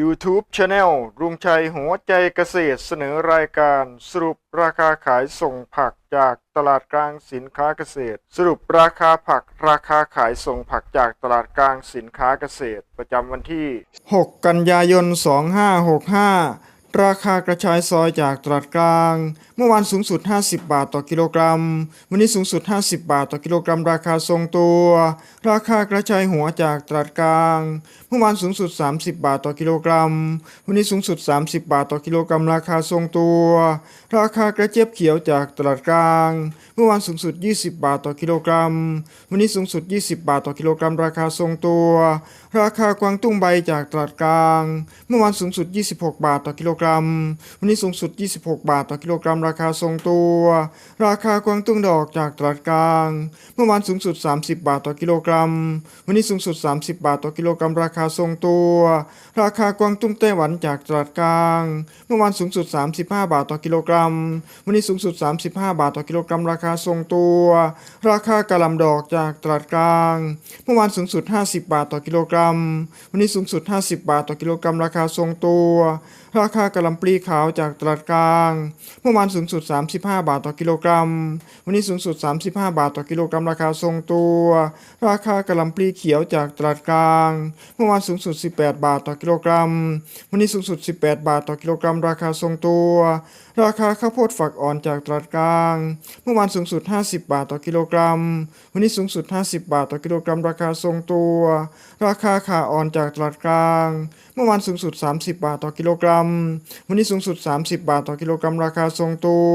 YouTube Channel รุงชัยหัวใจเกษตรเสนอรายการสรุปราคาขายส่งผักจากตลาดกลางสินค้าเกษตร สรุปราคาผักราคาขายส่งผักจากตลาดกลางสินค้าเกษตร ประจำวันที่ 6 กันยายน 2565 ราคากระชายซอยจากตลาดกลาง เมื่อวานสูงสุด 50 บาทต่อกิโลกรัม วันนี้สูงสุด 50 บาทต่อกิโลกรัม ราคาทรงตัว ราคากระชายหัวจากตลาดกลาง เมื่อวานสูงสุด 30 บาทต่อกิโลกรัม วันนี้สูงสุด 30 บาทต่อกิโลกรัม ราคาทรงตัว ราคากระเจี๊ยบเขียวจากตลาดกลาง เมื่อวานสูงสุด 20 บาทต่อกิโลกรัม วันนี้สูงสุด 20 บาทต่อกิโลกรัม ราคาทรงตัว ราคากวางตุ้งใบจากตลาดกลาง เมื่อวานสูงสุด 26 บาทต่อกิโลกรัมวันนี้สูงสุด 26 บาทต่อกิโลกรัม ราคาทรงตัว ราคากวางตุ้งดอกจากตลาดกลาง เมื่อวานสูงสุด 30 บาทต่อกิโลกรัม วันนี้สูงสุด 30 บาทต่อกิโลกรัม ราคาทรงตัว ราคากวางตุ้งไต้หวันจากตลาดกลาง เมื่อวานสูงสุด 35 บาทต่อกิโลกรัม วันนี้สูงสุด 35 บาทต่อกิโลกรัม ราคาทรงตัว ราคากะหลำดอกจากตลาดกลาง เมื่อวานสูงสุด 50 บาทต่อกิโลกรัม วันนี้สูงสุด 50 บาทต่อกิโลกรัม ราคาทรงตัว ราคากะหล่ำปลีขาวจากตลาดกลาง เมื่อวานสูงสุด 35 บาทต่อกิโลกรัม วันนี้สูงสุด 35 บาทต่อกิโลกรัมราคาทรงตัว ราคากะหล่ำปลีเขียวจากตลาดกลาง เมื่อวานสูงสุด 18 บาทต่อกิโลกรัม วันนี้สูงสุด 18 บาทต่อกิโลกรัม ราคาทรงตัว ราคาข้าวโพดฝักอ่อนจากตลาดกลาง เมื่อวานสูงสุด 50 บาทต่อกิโลกรัม วันนี้สูงสุด 50 บาทต่อกิโลกรัม ราคาทรงตัว ราคาขาอ่อนจากตลาดกลาง เมื่อวานสูงสุด 30 บาทต่อกิโลกรัม วันนี้สูงสุด 30 บาทต่อกิโลกรัม ราคาทรงตัว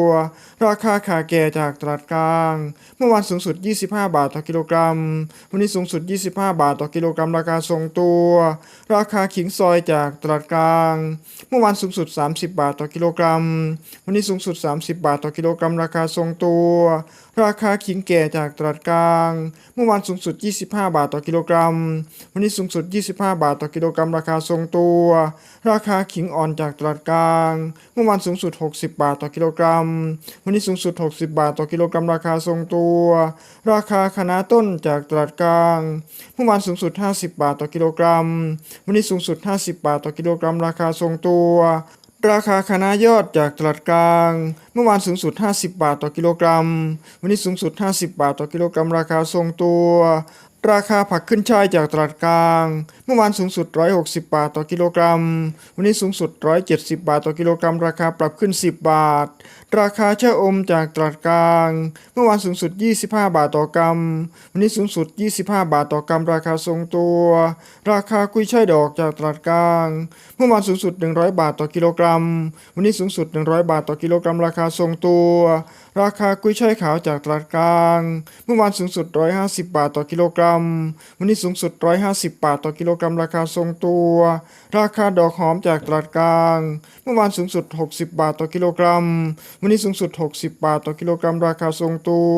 ราคาขาแก่จากตลาดกลาง เมื่อวานสูงสุด 25 บาทต่อกิโลกรัม วันนี้สูงสุด 25 บาทต่อกิโลกรัม ราคาทรงตัว ราคาขิงซอยจากตลาดกลาง เมื่อวานสูงสุด 30 บาทต่อกิโลกรัม วันนี้สูงสุด 30 บาทต่อกิโลกรัม ราคาทรงตัว ราคาขิงแก่จากตลาดกลาง เมื่อวานสูงสุด 25 บาทต่อกิโลกรัม วันนี้สูงสุด 25 บาทต่อกิโลกรัม ราคาทรงตัว ราคาขิงอ่อนจากตลาดกลาง เมื่อวานสูงสุด 60 บาทต่อกิโลกรัม วันนี้สูงสุด 60 บาทต่อกิโลกรัม ราคาทรงตัว ราคาคะน้าต้นจากตลาดกลาง เมื่อวานสูงสุด 50 บาทต่อกิโลกรัม วันนี้สูงสุด 50 บาทต่อกิโลกรัม ราคาทรงตัว ราคาคะน้ายอดจากตลาดกลาง เมื่อวานสูงสุด 50 บาทต่อกิโลกรัม วันนี้สูงสุด 50 บาทต่อกิโลกรัม ราคาทรงตัว ราคาผักขึ้นช่ายจากตลาดกลาง เมื่อวานสูงสุด 160 บาทต่อกิโลกรัม วันนี้สูงสุด 170 บาทต่อกิโลกรัม ราคาปรับขึ้น 10 บาท ราคาเชื่ออมจากตลาดกลาง เมื่อวานสูงสุด 25 บาทต่อกรัม วันนี้สูงสุด 25 บาทต่อกรัม ราคาทรงตัว ราคากุ้ยช่ายดอกจากตลาดกลาง เมื่อวานสูงสุด 100 บาทต่อกิโลกรัม วันนี้สูงสุด 100 บาทต่อกิโลกรัม ราคาทรงตัว ราคากุ้ยช่ายขาวจากตลาดกลาง เมื่อวานสูงสุด 150 บาทต่อกิโลกรัม วันนี้สูงสุด 150 บาทต่อกิโลกรัม ราคาทรงตัว ราคาดอกหอมจากตลาดกลาง เมื่อวานสูงสุด 60 บาทต่อกิโลกรัม วันนี้สูงสุด 60 บาทต่อกิโลกรัม ราคาทรงตัว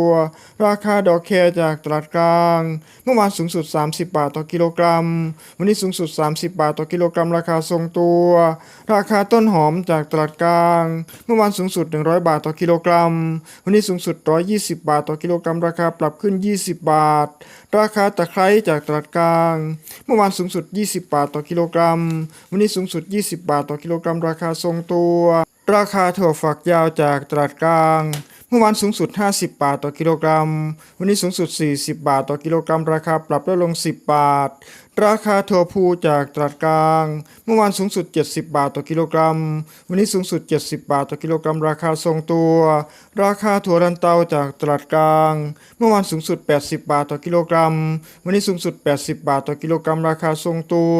ราคาดอกแครจากตลาดกลาง เมื่อวานสูงสุด 30 บาทต่อกิโลกรัม วันนี้สูงสุด 30 บาทต่อกิโลกรัม ราคาทรงตัว ราคาต้นหอมจากตลาดกลาง เมื่อวานสูงสุด 100 บาทต่อกิโลกรัมวันนี้สูงสุด 120 บาทต่อกิโลกรัมราคาปรับขึ้น 20 บาท ราคาตะไคร้จากตลาดกลาง เมื่อวานสูงสุด 20 บาทต่อกิโลกรัม วันนี้สูงสุด 20 บาทต่อกิโลกรัม ราคาทรงตัว ราคาถั่วฝักยาวจากตลาดกลางเมื่อวานสูงสุด 50 บาทต่อกิโลกรัม วันนี้สูงสุด 40 บาทต่อกิโลกรัม ราคาปรับลดลง 10 บาท ราคาถั่วพูจากตลาดกลาง เมื่อวานสูงสุด 70 บาทต่อกิโลกรัม วันนี้สูงสุด 70 บาทต่อกิโลกรัม ราคาทรงตัวราคาถั่วดันเตาจากตลาดกลาง เมื่อวานสูงสุด 80 บาทต่อกิโลกรัม วันนี้สูงสุด 80 บาทต่อกิโลกรัม ราคาทรงตัว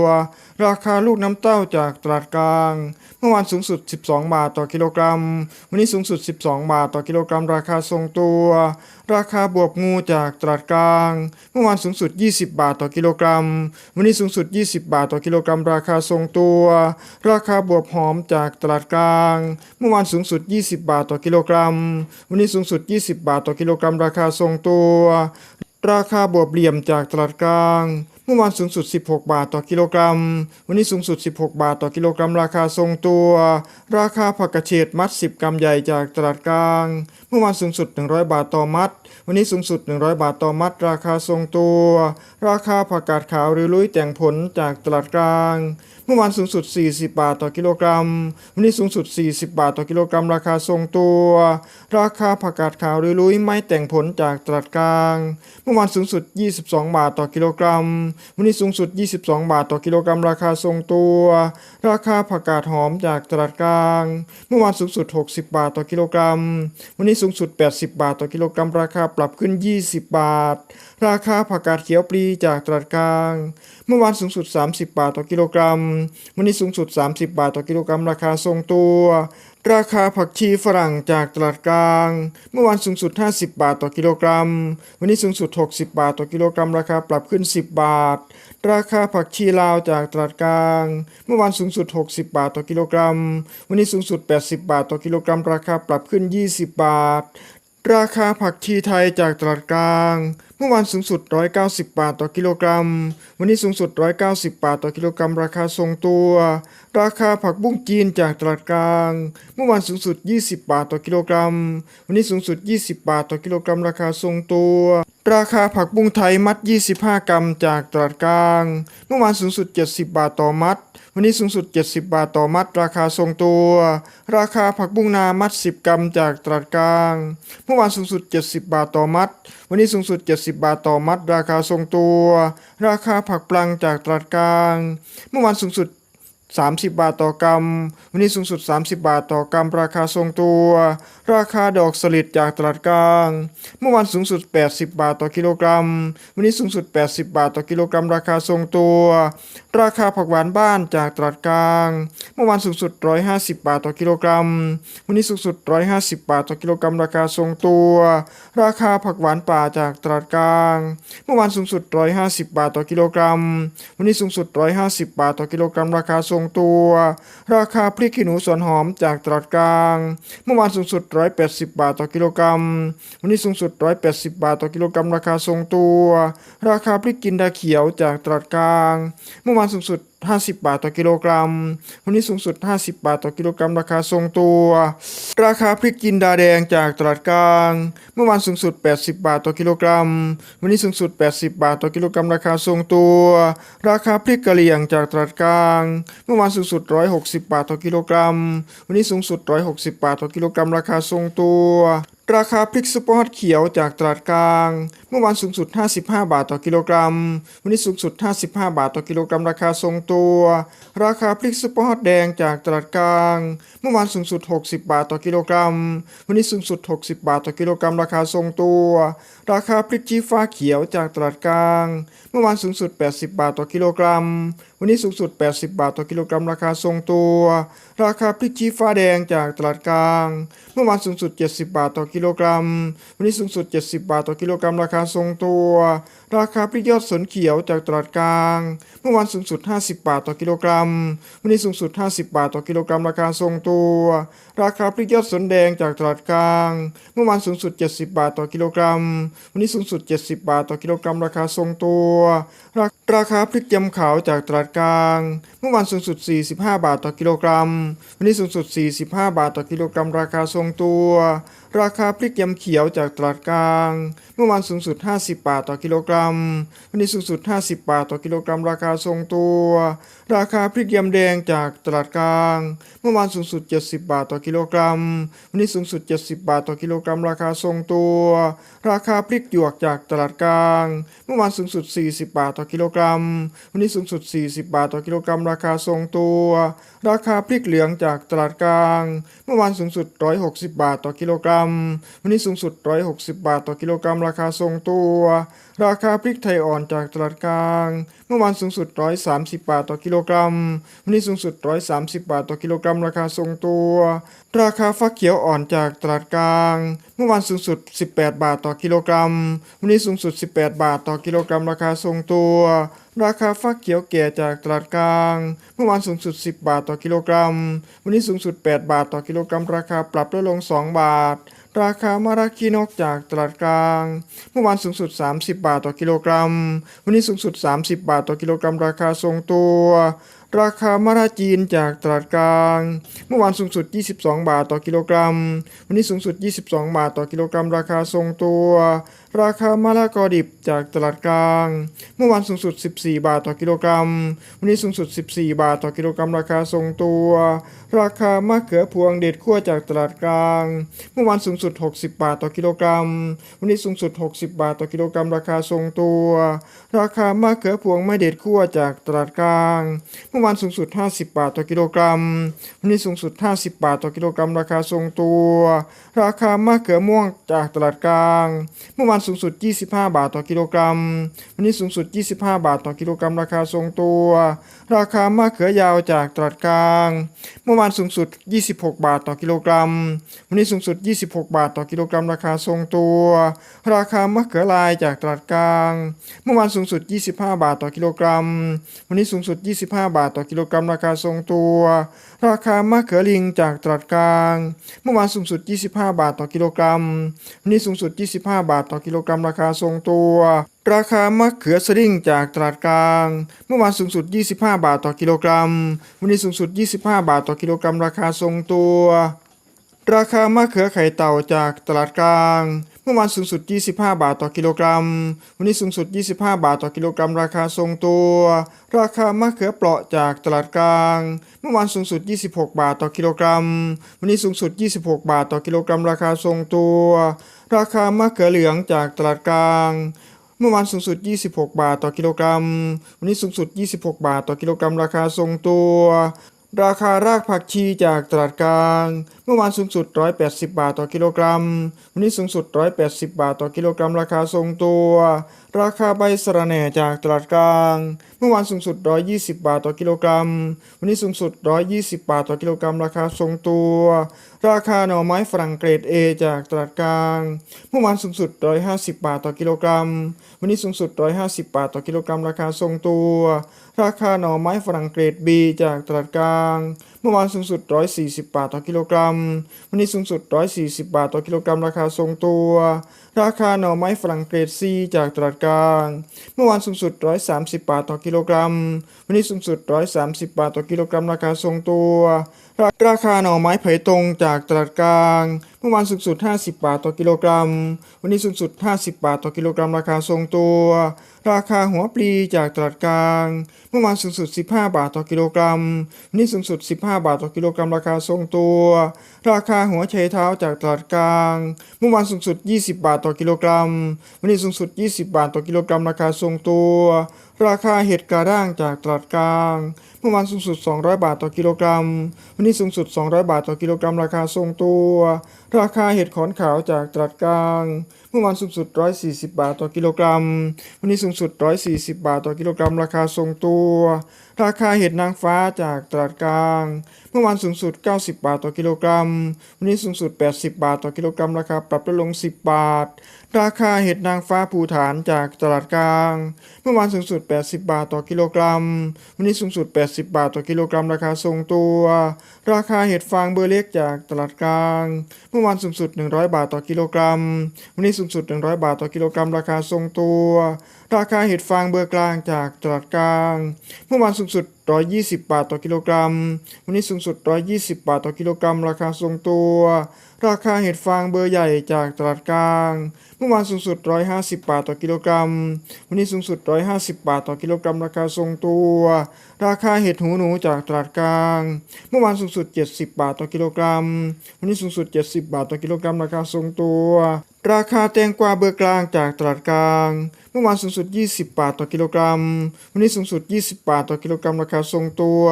ราคาลูกน้ำเต้าจากตลาดกลาง เมื่อวานสูงสุด 12 บาทต่อกิโลกรัม วันนี้สูงสุด 12 บาทต่อกิโลกรัม ราคาทรงตัว ราคาบวบงูจากตลาดกลาง เมื่อวานสูงสุด 20 บาทต่อกิโลกรัม วันนี้สูงสุด 20 บาทต่อกิโลกรัม ราคาทรงตัว ราคาบวบหอมจากตลาดกลาง เมื่อวานสูงสุด 20 บาทต่อกิโลกรัมวันนี้สูงสุด 20 บาทต่อกิโลกรัมราคาทรงตัว ราคาบวบเหลี่ยมจากตลาดกลาง เมื่อวานสูงสุด 16 บาทต่อกิโลกรัม วันนี้สูงสุด 16 บาทต่อกิโลกรัมราคาทรงตัว ราคาผักกระเฉดมัด 10 กรัมใหญ่จากตลาดกลาง เมื่อวานสูงสุด 100 บาทต่อมัด วันนี้สูงสุด 100 บาทต่อมัดราคาทรงตัว ราคาผักกาดขาวหรือลุยแต่งผลจากตลาดกลาง เมื่อวานสูงสุด 40 บาทต่อกิโลกรัม วันนี้สูงสุด 40 บาทต่อกิโลกรัม ราคาทรงตัว ราคาผักกาดขาวหรือลุยไม่แต่งผลจากตลาดกลาง เมื่อวานสูงสุด 22 บาทต่อกิโลกรัม วันนี้สูงสุด 22 บาทต่อกิโลกรัม ราคาทรงตัว ราคาผักกาดหอมจากตลาดกลาง เมื่อวานสูงสุด 60 บาทต่อกิโลกรัม วันนี้สูงสุด 80 บาทต่อกิโลกรัม ราคาปรับขึ้น 20 บาท ราคาผักกาดเขียวปลีจากตลาดกลาง เมื่อวานสูงสุด 30 บาทต่อกิโลกรัม วันนี้สูงสุด 30 บาทต่อกิโลกรัม ราคาทรงตัว ราคาผักชีฝรั่งจากตลาดกลาง เมื่อวานสูงสุด 50 บาทต่อกิโลกรัม วันนี้สูงสุด 60 บาทต่อกิโลกรัม ราคาปรับขึ้น 10 บาท ราคาผักชีลาวจากตลาดกลาง เมื่อวานสูงสุด 60 บาทต่อกิโลกรัม วันนี้สูงสุด 80 บาทต่อกิโลกรัม ราคาปรับขึ้น 20 บาท ราคาผักชีไทยจากตลาดกลาง เมื่อวานสูงสุด 190 บาทต่อกิโลกรัม วันนี้สูงสุด 190 บาทต่อกิโลกรัม ราคาทรงตัว ราคาผักบุ้งจีนจากตลาดกลาง เมื่อวานสูงสุด 20 บาทต่อกิโลกรัม วันนี้สูงสุด 20 บาทต่อกิโลกรัม ราคาทรงตัว ราคาผักบุ้งไทยมัด 25 กรัมจากตลาดกลาง เมื่อวานสูงสุด 70 บาทต่อมัด วันนี้สูงสุด 70 บาทต่อมัด ราคาทรงตัว ราคาผักบุ้งนามัด 10 กรัมจากตลาดกลาง เมื่อวานสูงสุด 70 บาทต่อมัด วันนี้สูงสุด 70 บาทต่อมัด ราคาทรงตัว ราคาผักปลังจากตลาดกลาง เมื่อวานสูงสุด30 บาทต่อกรัม วันนี้สูงสุด 30 บาทต่อกรัม ราคาทรงตัว ราคาดอกสลิดจากตลาดกลาง เมื่อวานสูงสุด 80 บาทต่อกิโลกรัม วันนี้สูงสุด 80 บาทต่อกิโลกรัม ราคาทรงตัว ราคาผักหวานบ้านจากตลาดกลาง เมื่อวานสูงสุด 150 บาทต่อกิโลกรัม วันนี้สูงสุด 150 บาทต่อกิโลกรัม ราคาทรงตัว ราคาผักหวานป่าจากตลาดกลาง เมื่อวานสูงสุด 150 บาทต่อกิโลกรัม วันนี้สูงสุด 150 บาทต่อกิโลกรัม ราคาทรงตัว ราคาพริกขี้หนูสวนหอมจากตลาดกลาง เมื่อวานสูงสุด180 บาทต่อกิโลกรัม วันนี้สูงสุด 180 บาทต่อกิโลกรัมราคาทรงตัว ราคาพริกกินดาเขียวจากตลาดกลาง เมื่อวานสูงสุด 50 บาทต่อกิโลกรัม วันนี้สูงสุด 50 บาทต่อกิโลกรัม ราคาทรงตัว ราคาพริกจินดาแดงจากตลาดกลาง เมื่อวานสูงสุด 80 บาทต่อกิโลกรัม วันนี้สูงสุด 80 บาทต่อกิโลกรัม ราคาทรงตัว ราคาพริกกะเหรี่ยงจากตลาดกลาง เมื่อวานสูงสุด 160 บาทต่อกิโลกรัม วันนี้สูงสุด 160 บาทต่อกิโลกรัม ราคาทรงตัวราคาพริกซุปเปอร์ฮอตเขียวจากตลาดกลาง เมื่อวานสูงสุด 55 บาทต่อกิโลกรัม วันนี้สูงสุด 55 บาทต่อกิโลกรัม ราคาทรงตัว ราคาพริกซุปเปอร์ฮอตแดงจากตลาดกลาง เมื่อวานสูงสุด 60 บาทต่อกิโลกรัม วันนี้สูงสุด 60 บาทต่อกิโลกรัม ราคาทรงตัว ราคาพริกชี้ฟ้าเขียวจากตลาดกลาง เมื่อวานสูงสุด 80 บาทต่อกิโลกรัม วันนี้สูงสุด 80 บาทต่อกิโลกรัม ราคาทรงตัว ราคาพริกชี้ฟ้าแดงจากตลาดกลาง เมื่อวานสูงสุด 70 บาทต่อกิโลกรัม วันนี้สูงสุด 70 บาทต่อกิโลกรัม ราคาทรงตัว ราคาพริกยอดสนเขียวจากตลาดกลาง เมื่อวานสูงสุด 50 บาทต่อกิโลกรัม วันนี้สูงสุด 50 บาทต่อกิโลกรัม ราคาทรงตัว ราคาพริกยอดสนแดงจากตลาดกลาง เมื่อวานสูงสุด 70 บาทต่อกิโลกรัม วันนี้สูงสุด 70 บาทต่อกิโลกรัม ราคาทรงตัว ราราคาพริกยำขาวจากตลาดกลาง เมื่อวานสูงสุด 45 บาทต่อกิโลกรัม วันนี้สูงสุด 45 บาทต่อกิโลกรัม ราคาทรงตัว ราคาพริกยำเขียวจากตลาดกลาง มื่อวานสูงสุด 50 บาทต่อกิโลกรัม วันนี้สูงสุด 50 บาทต่อกิโลกรัม ราคาทรงตัว ราคาพริกยำแดงจากตลาดกลาง เมื่อวานสูงสุด 70 บาทต่อกิโลกรัม วันนี้สูงสุด 70 บาทต่อกิโลกรัม ราคาทรงตัว ราคาพริกหยวกจากตลาดกลาง เมื่อวานสูงสุด 40 บาทต่อกิโลกรัม วันนี้สูงสุด 40 บาทต่อกิโลกรัม ราคาทรงตัว ราคาพริกเหลืองจากตลาดกลาง เมื่อวานสูงสุด 160 บาทต่อกิโลกรัม วันนี้สูงสุด 160 บาทต่อกิโลกรัมราคาทรงตัว ราคาพริกไทยอ่อนจากตลาดกลาง เมื่อวานสูงสุด 130 บาทต่อกิโลกรัม วันนี้สูงสุด 130 บาทต่อกิโลกรัม ราคาทรงตัว ราคาฟักเขียวอ่อนจากตลาดกลาง เมื่อวานสูงสุด 18 บาทต่อกิโลกรัม วันนี้สูงสุด 18 บาทต่อกิโลกรัม ราคาทรงตัว ราคาฟักเขียวแก่จากตลาดกลาง เมื่อวานสูงสุด 10 บาทต่อกิโลกรัม วันนี้สูงสุด 8 บาทต่อกิโลกรัม ราคาปรับลดลง 2 บาท ราคามาราคีนกจากตลาดกลาง เมื่อวานสูงสุด 30 บาทต่อกิโลกรัม วันนี้สูงสุด 30 บาทต่อกิโลกรัม ราคาทรงตัว ราคามาราจีนจากตลาดกลาง เมื่อวานสูงสุด 22 บาทต่อกิโลกรัม วันนี้สูงสุด 22 บาทต่อกิโลกรัม ราคาทรงตัว ราคามะละกอดิบจากตลาดกลาง เมื่อวานสูงสุด 14 บาทต่อกิโลกรัม วันนี้สูงสุด 14 บาทต่อกิโลกรัม ราคาทรงตัว ราคามะเขือพวงเด็ดขั้วจากตลาดกลาง เมื่อวานสูงสุด 60 บาทต่อกิโลกรัม วันนี้สูงสุด 60 บาทต่อกิโลกรัม ราคาทรงตัว ราคามะเขือพวงไม่เด็ดขั้วจากตลาดกลาง เมื่อวานสูงสุด 50 บาทต่อกิโลกรัม วันนี้สูงสุด 50 บาทต่อกิโลกรัม ราคาทรงตัว ราคามะเขือม่วงจากตลาดกลาง เมื่อวานสูงสุด 25 บาทต่อกิโลกรัม วันนี้สูงสุด 25 บาทต่อกิโลกรัม ราคาทรงตัว ราคามะเขือยาวจากตลาดกลาง เมื่อวานสูงสุด 26 บาทต่อกิโลกรัม วันนี้สูงสุด 26 บาทต่อกิโลกรัม ราคาทรงตัว ราคามะเขือลายจากตลาดกลาง เมื่อวานสูงสุด 25 บาทต่อกิโลกรัม วันนี้สูงสุด 25 บาทต่อกิโลกรัม ราคาทรงตัว ราคามะเขือลิงจากตลาดกลาง เมื่อวานสูงสุด 25 บาทต่อกิโลกรัม วันนี้สูงสุด 25 บาทต่อกิโลกรัม ราคาทรงตัว ราคามะเขือสลิงจากตลาดกลาง เมื่อวานสูงสุด 25 บาทต่อกิโลกรัม วันนี้สูงสุด 25 บาทต่อกิโลกรัม ราคาทรงตัว ราคามะเขือไข่เต่าจากตลาดกลาง เมื่อวานสูงสุด 25 บาทต่อกิโลกรัม วันนี้สูงสุด 25 บาทต่อกิโลกรัม ราคาทรงตัว ราคามะเขือเปราะจากตลาดกลาง เมื่อวานสูงสุด 26 บาทต่อกิโลกรัม วันนี้สูงสุด 26 บาทต่อกิโลกรัม ราคาทรงตัว ราคามะเขือเหลืองจากตลาดกลาง เมื่อวานสูงสุด 26 บาทต่อกิโลกรัม วันนี้สูงสุด 26 บาทต่อกิโลกรัม ราคาทรงตัว ราคารากผักชีจากตลาดกลาง เมื่อวานสูงสุด 180 บาทต่อกิโลกรัม วันนี้สูงสุด 180 บาทต่อกิโลกรัม ราคาทรงตัว ราคาใบสะระแหน่จากตลาดกลาง เมื่อวานสูงสุด 120 บาทต่อกิโลกรัม วันนี้สูงสุด 120 บาทต่อกิโลกรัม ราคาทรงตัว ราคาหน่อไม้ฝรั่งเกรด A จากตลาดกลาง เมื่อวานสูงสุด 150 บาทต่อกิโลกรัม วันนี้สูงสุด 150 บาทต่อกิโลกรัม ราคาทรงตัว ราคาหน่อไม้ฝรั่งเกรด B จากตลาดกลาง เมื่อวานสูงสุด 140 บาทต่อกิโลกรัม วันนี้สูงสุด 140 บาทต่อกิโลกรัม ราคาทรงตัวราคาหน่อไม้ฝรั่งเกรด C จากตลาดกลาง เมื่อวานสูงสุด 130 บาทต่อกิโลกรัม วันนี้สูงสุด 130 บาทต่อกิโลกรัม ราคาทรงตัว ราราคาหน่อไม้เผยตรงจากตลาดกลาง เมื่อวานสูงสุด 50 บาทต่อกิโลกรัม วันนี้สูงสุด 50 บาทต่อกิโลกรัม ราคาทรงตัว ราคาหัวปลีจากตลาดกลาง เมื่อวานสูงสุด 15 บาทต่อกิโลกรัม วันนี้สูงสุด 15 บาทต่อกิโลกรัม ราคาทรงตัว ราคาหัวไชเท้าจากตลาดกลาง เมื่อวานสูงสุด 20 บาทต่อกิโลกรัม วันนี้สูงสุด 20 บาทต่อกิโลกรัม ราคาทรงตัว ราคาเห็ดกระด้างจากตลาดกลาง เมื่อวานสูงสุด 200 บาทต่อกิโลกรัม วันนี้สูงสุด 200 บาทต่อกิโลกรัม ราคาทรงตัว ราคาเห็ดขอนขาวจากตราดกลาง เมื่อวานสูงสุด 140 บาทต่อกิโลกรัม วันนี้สูงสุด 140 บาทต่อกิโลกรัม ราคาทรงตัว ราคาเห็ดนางฟ้าจากตลาดกลาง เมื่อวานสูงสุด 90 บาทต่อกิโลกรัม วันนี้สูงสุด 80 บาทต่อกิโลกรัม ราคาปรับลดลง 10 บาท ราคาเห็ดนางฟ้าภูฐานจากตลาดกลาง เมื่อวานสูงสุด 80 บาทต่อกิโลกรัม วันนี้สูงสุด 80 บาทต่อกิโลกรัม ราคาทรงตัว ราคาเห็ดฟางเบอร์เล็กจากตลาดกลาง เมื่อวานสูงสุด 100 บาทต่อกิโลกรัม วันนี้สูงสุด 100 บาทต่อกิโลกรัม ราคาทรงตัว ราคาเห็ดฟางเบอร์กลางจากตลาดกลาง เมื่อวานสูงสุด 120 บาทต่อกิโลกรัม วันนี้สูงสุด 120 บาทต่อกิโลกรัม ราคาทรงตัว ราคาเห็ดฟางเบอร์ใหญ่จากตลาดกลาง เมื่อวานสูงสุด 150 บาทต่อกิโลกรัม วันนี้สูงสุด 150 บาทต่อกิโลกรัม ราคาทรงตัว ราคาเห็ดหูหนูจากตลาดกลาง เมื่อวานสูงสุด 70 บาทต่อกิโลกรัม วันนี้สูงสุด 70 บาทต่อกิโลกรัม ราคาทรงตัว ราคาแตงกวาเบอร์กลางจากตลาดกลางเมื่อวานสูงสุด 20 บาทต่อกิโลกรัม วันนี้สูงสุด 20 บาทต่อกิโลกรัมราคาทรงตัว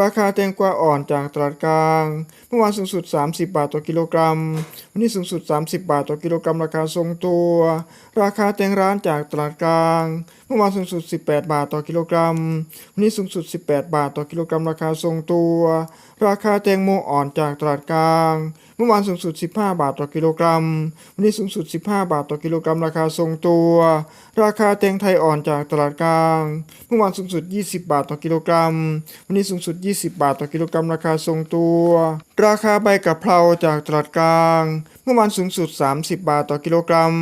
ราคาแตงกวาอ่อนจากตลาดกลาง เมื่อวานสูงสุด 30 บาทต่อกิโลกรัม วันนี้สูงสุด 30 บาทต่อกิโลกรัมราคาทรงตัว ราคาแตงร้านจากตลาดกลาง เมื่อวานสูงสุด 18 บาทต่อกิโลกรัม วันนี้สูงสุด 18 บาทต่อกิโลกรัมราคาทรงตัว ราคาแตงโมอ่อนจากตลาดกลาง เมื่อวานสูงสุด 15 บาทต่อกิโลกรัม วันนี้สูงสุด 15 บาทต่อกิโลกรัมราคาทรงตัว ราคาแตงไทยอ่อนจากตลาดกลาง เมื่อวานสูงสุด 20 บาทต่อกิโลกรัม วันนี้สูงสุด 20 บาทต่อกิโลกรัม ราคาทรงตัว ราคาใบกะเพราจากตลาดกลาง เมื่อวานสูงสุด 30 บาทต่อกิโลกรัม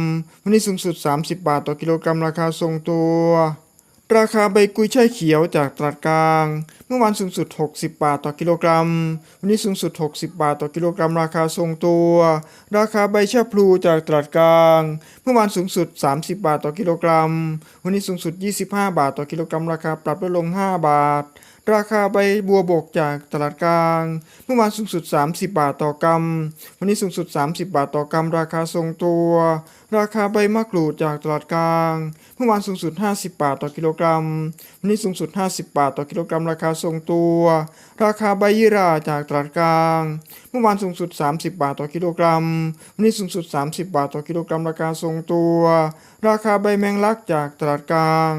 วันนี้สูงสุด 30 บาทต่อกิโลกรัม ราคาทรงตัว ราคาใบกุยช่ายเขียวจากตลาดกลาง เมื่อวานสูงสุด 60 บาทต่อกิโลกรัม วันนี้สูงสุด 60 บาทต่อกิโลกรัม ราคาทรงตัว ราคาใบชะพลูจากตลาดกลาง เมื่อวานสูงสุด 30 บาทต่อกิโลกรัม วันนี้สูงสุด 25 บาทต่อกิโลกรัม ราคาปรับลดลง 5 บาท ราคาใบบัวบกจากตลาดกลาง เมื่อวานสูงสุด 30 บาทต่อกรัม วันนี้สูงสุด 30 บาทต่อกรัม ราคาทรงตัว ราคาใบมะกรูดจากตลาดกลาง เมื่อวานสูงสุด 50 บาทต่อกิโลกรัม วันนี้สูงสุด 50 บาทต่อกิโลกรัม ราคาทรงตัว ราคาใบยี่ราจากตลาดกลาง เมื่อวานสูงสุด 30 บาทต่อกิโลกรัม วันนี้สูงสุด 30 บาทต่อกิโลกรัม ราคาทรงตัว ราคาใบแมงลักจากตลาดกลาง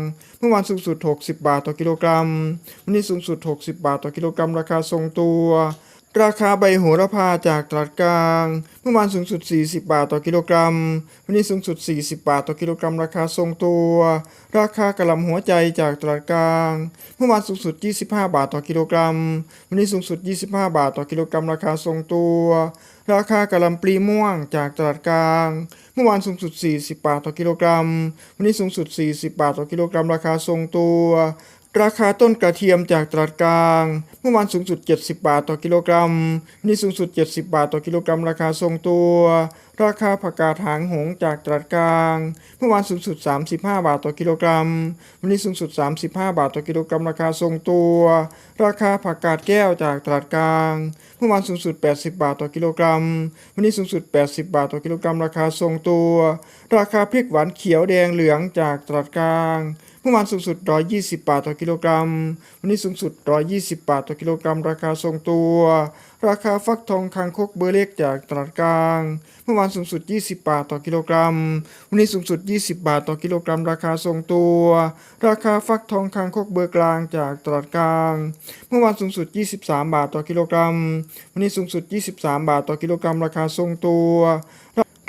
มื่อวานสูงสุด 60 บาทต่อกิโลกรัม วันนี้สูงสุด 60 บาทต่อกิโลกรัม ราคาทรงตัว ราคาใบโหระพาจากตลาดกลาง เมื่อวานสูงสุด 40 บาทต่อกิโลกรัม วันนี้สูงสุด 40 บาทต่อกิโลกรัม ราคาทรงตัว ราคากระลำหัวใจจากตลาดกลาง เมื่อวานสูงสุด 25 บาทต่อกิโลกรัม วันนี้สูงสุด 25 บาทต่อกิโลกรัม ราคาทรงตัว ราคากระลำปลีม่วงจากตลาดกลาง เมื่อวานสูงสุด 40 บาทต่อกิโลกรัม วันนี้สูงสุด 40 บาทต่อกิโลกรัม ราคาทรงตัว ราคาต้นกระเทียมจากตลาดกลาง เมื่อวานสูงสุด 70 บาทต่อกิโลกรัม วันนี้สูงสุด 70 บาทต่อกิโลกรัม ราคาทรงตัว ราคาผักกาดหางหงจากตลาดกลางเมื่อวานสูงสุด 35 บาทต่อกิโลกรัม วันนี้สูงสุด 35 บาทต่อกิโลกรัมราคาทรงตัว ราคาผักกาดแก้วจากตลาดกลางเมื่อวานสูงสุด 80 บาทต่อกิโลกรัม วันนี้สูงสุด 80 บาทต่อกิโลกรัมราคาทรงตัว ราคาพริกหวานเขียวแดงเหลืองจากตลาดกลางเมื่อวานสูงสุด 120 บาทต่อกิโลกรัม วันนี้สูงสุด 120 บาทต่อกิโลกรัมราคาทรงตัว ราคาฟักทองคางคกเบอร์เล็กจากตลาดกลาง เมื่อวานสูงสุด 20 บาทต่อกิโลกรัม วันนี้สูงสุด 20 บาทต่อกิโลกรัม ราคาทรงตัว ราคาฟักทองคางคกเบอร์กลางจากตลาดกลาง เมื่อวานสูงสุด 23 บาทต่อกิโลกรัม วันนี้สูงสุด 23 บาทต่อกิโลกรัม ราคาทรงตัว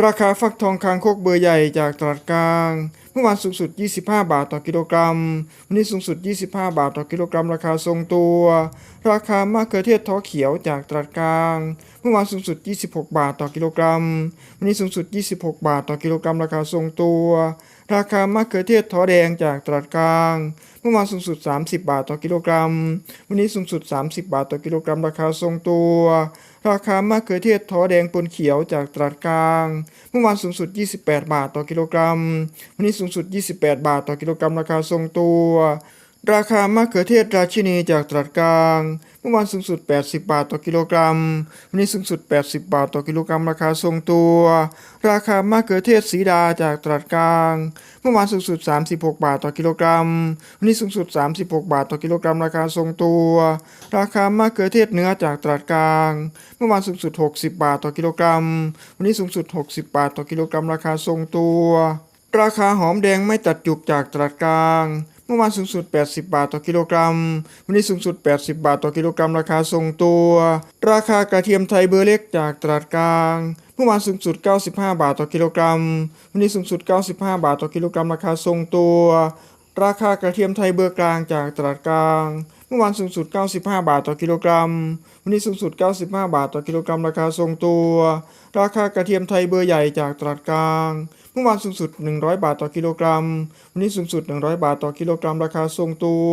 ราคาฟักทองคางคกเบอร์ใหญ่จากตลาดกลาง เมื่อวานสูงสุด 25 บาทต่อกิโลกรัม วันนี้สูงสุด 25 บาทต่อกิโลกรัม ราคาทรงตัว ราคามะเขือเทศท้อเขียวจากตลาดกลาง เมื่อวานสูงสุด 26 บาทต่อกิโลกรัม วันนี้สูงสุด 26 บาทต่อกิโลกรัม ราคาทรงตัว ราคามะเขือเทศท้อแดงจากตลาดกลาง เมื่อวานสูงสุด 30 บาทต่อกิโลกรัม วันนี้สูงสุด 30 บาทต่อกิโลกรัม ราคาทรงตัว ราคามะเขือเทศท้อแดงปนเขียวจากตลาดกลาง เมื่อวานสูงสุด 28 บาทต่อกิโลกรัม วันนี้สูงสุด 28 บาทต่อกิโลกรัมราคาทรงตัว ราคามะเขือเทศราชินีจากตลาดกลาง เมื่อวานสูงสุด 80 บาทต่อกิโลกรัม วันนี้สูงสุด 80 บาทต่อกิโลกรัม ราคาทรงตัว ราคามะเขือเทศสีดาจากตลาดกลาง เมื่อวานสูงสุด 36 บาทต่อกิโลกรัม วันนี้สูงสุด 36 บาทต่อกิโลกรัม ราคาทรงตัว ราคามะเขือเทศเนื้อจากตลาดกลาง เมื่อวานสูงสุด 60 บาทต่อกิโลกรัม วันนี้สูงสุด 60 บาทต่อกิโลกรัม ราคาทรงตัว ราคาหอมแดงไม่ตัดจุกจากตลาดกลาง เมื่อวานสูงสุด 80 บาทต่อกิโลกรัม วันนี้สูงสุด 80 บาทต่อกิโลกรัม ราคาทรงตัว ราคากระเทียมไทยเบอร์เล็กจากตลาดกลาง เมื่อวานสูงสุด 95 บาทต่อกิโลกรัม วันนี้สูงสุด 95 บาทต่อกิโลกรัม ราคาทรงตัว ราคากระเทียมไทยเบอร์กลางจากตลาดกลาง เมื่อวานสูงสุด 95 บาทต่อกิโลกรัม วันนี้สูงสุด 95 บาทต่อกิโลกรัม ราคาทรงตัว ราคากระเทียมไทยเบอร์ใหญ่จากตลาดกลาง เมื่อวานสูงสุด 100 บาทต่อกิโลกรัม วันนี้สูงสุด 100 บาทต่อกิโลกรัม ราคาทรงตัว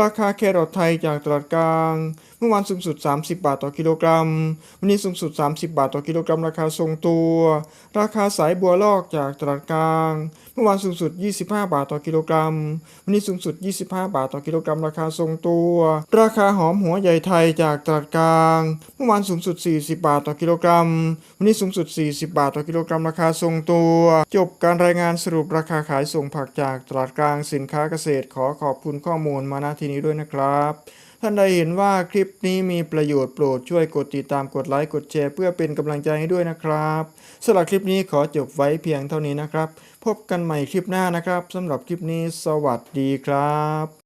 ราคาแครอทไทยจากตลาดกลาง เมื่อวานสูงสุด 30 บาทต่อกิโลกรัม วันนี้สูงสุด 30 บาทต่อกิโลกรัม ราคาทรงตัว ราคาสายบัวลอกจากตลาดกลาง เมื่อวานสูงสุด 25 บาทต่อกิโลกรัม วันนี้สูงสุด 25 บาทต่อกิโลกรัม ราคาทรงตัว ราคาหอมหัวใหญ่ไทยจากตลาดกลาง เมื่อวานสูงสุด 40 บาทต่อกิโลกรัมวันนี้สูงสุด 40 บาทต่อกิโลกรัมราคาทรงตัว จบการรายงานสรุปราคาขายส่งผักจากตลาดกลางสินค้าเกษตร ขอขอบคุณข้อมูลมาณที่นี้ด้วยนะครับ ท่านใดเห็นว่าคลิปนี้มีประโยชน์โปรดช่วยกดติดตามกดไลค์กดแชร์เพื่อเป็นกำลังใจให้ด้วยนะครับสำหรับคลิปนี้ขอจบไว้เพียงเท่านี้นะครับ พบกันใหม่คลิปหน้านะครับสำหรับคลิปนี้สวัสดีครับ